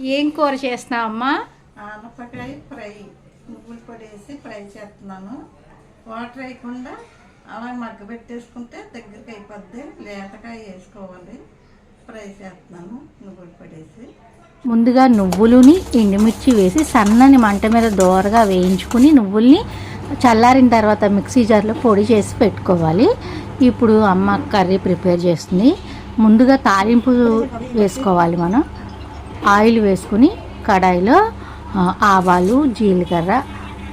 ఏం కూర చేస్తున్నావు అమ్మా ఆనపకాయ ఫ్రై. నువ్వులు పొడి వేసి ఫ్రై చేస్తున్నాను. వాటర్ వేయకుండా అలా మగ్గబెట్టేసుకుంటే దగ్గరికి అయిపోద్ది. లేతకాయ వేసుకోవాలి. ఫ్రై చేస్తున్నాను నువ్వులు పొడి వేసి. ముందుగా నువ్వులుని ఎండుమిర్చి వేసి సన్నని మంట మీద దోరగా వేయించుకుని నువ్వుల్ని చల్లారిన తర్వాత మిక్సీ జార్లో పొడి చేసి పెట్టుకోవాలి. ఇప్పుడు అమ్మ కర్రీ ప్రిపేర్ చేస్తుంది. ముందుగా తాలింపు వేసుకోవాలి మనం. ఆయిల్ వేసుకుని కడాయిలో ఆవాలు జీలకర్ర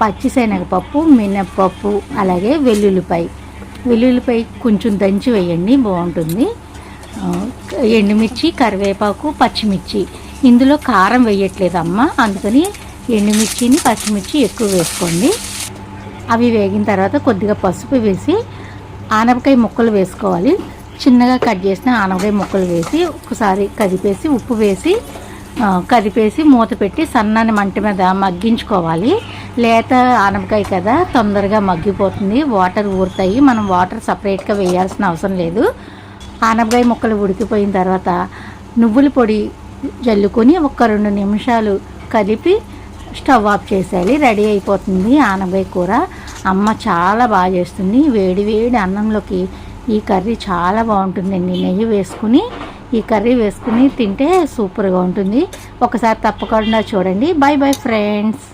పచ్చిశనగపప్పు మినప్పప్పు అలాగే వెల్లుల్లిపాయ. వెల్లుల్లిపాయ కొంచెం దంచి వేయండి బాగుంటుంది. ఎండుమిర్చి కరివేపాకు పచ్చిమిర్చి. ఇందులో కారం వేయట్లేదమ్మా అందుకని ఎండుమిర్చిని పచ్చిమిర్చి ఎక్కువ వేసుకోండి. అవి వేగిన తర్వాత కొద్దిగా పసుపు వేసి ఆనపకాయ ముక్కలు వేసుకోవాలి. చిన్నగా కట్ చేసిన ఆనపకాయ ముక్కలు వేసి ఒకసారి కదిపేసి ఉప్పు వేసి కదిపేసి మూత పెట్టి సన్నని మంట మీద మగ్గించుకోవాలి. లేత ఆనపకాయ కదా తొందరగా మగ్గిపోతుంది. వాటర్ ఊరుతాయి. మనం వాటర్ సపరేట్గా వేయాల్సిన అవసరం లేదు. ఆనపకాయ ముక్కలు ఉడికిపోయిన తర్వాత నువ్వుల పొడి జల్లుకొని ఒక రెండు నిమిషాలు కలిపి స్టవ్ ఆఫ్ చేసేయాలి. రెడీ అయిపోతుంది ఆనపకాయ కూర. అమ్మ చాలా బాగా చేస్తుంది. వేడి వేడి అన్నంలోకి ఈ కర్రీ చాలా బాగుంటుందండి నెయ్యి వేసుకుని ఈ కర్రీ వేసుకుని తింటే సూపర్గా ఉంటుంది. ఒకసారి తప్పకుండా చూడండి. Bye bye friends.